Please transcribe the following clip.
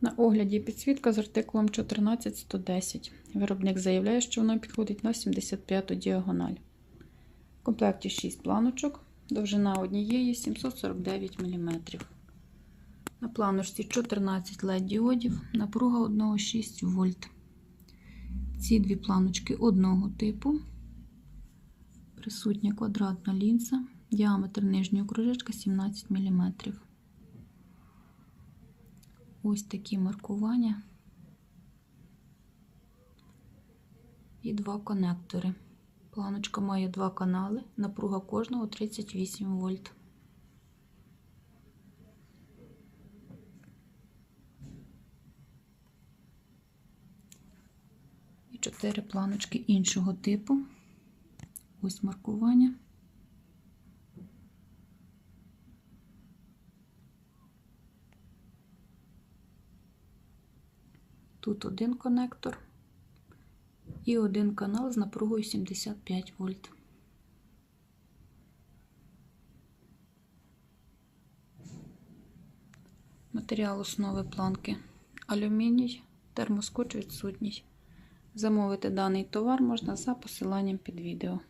На огляді підсвітка з артикулом 14110. Виробник заявляє, що вона підходить на 75-ту діагональ. В комплекті 6 планочок, довжина однієї 749 мм. На планочці 14 LED діодів, напруга одного 6 вольт. Ці дві планочки одного типу. Присутня квадратна лінза, діаметр нижньої кружечка 17 мм. Ось такі маркування і два конектори. Планочка має два канали, напруга кожного 38 вольт. І чотири планочки іншого типу. Ось маркування. Тут один конектор і один канал з напругою 75 вольт. Матеріал основи планки алюміній, термоскоч відсутній. Замовити даний товар можна за посиланням під відео.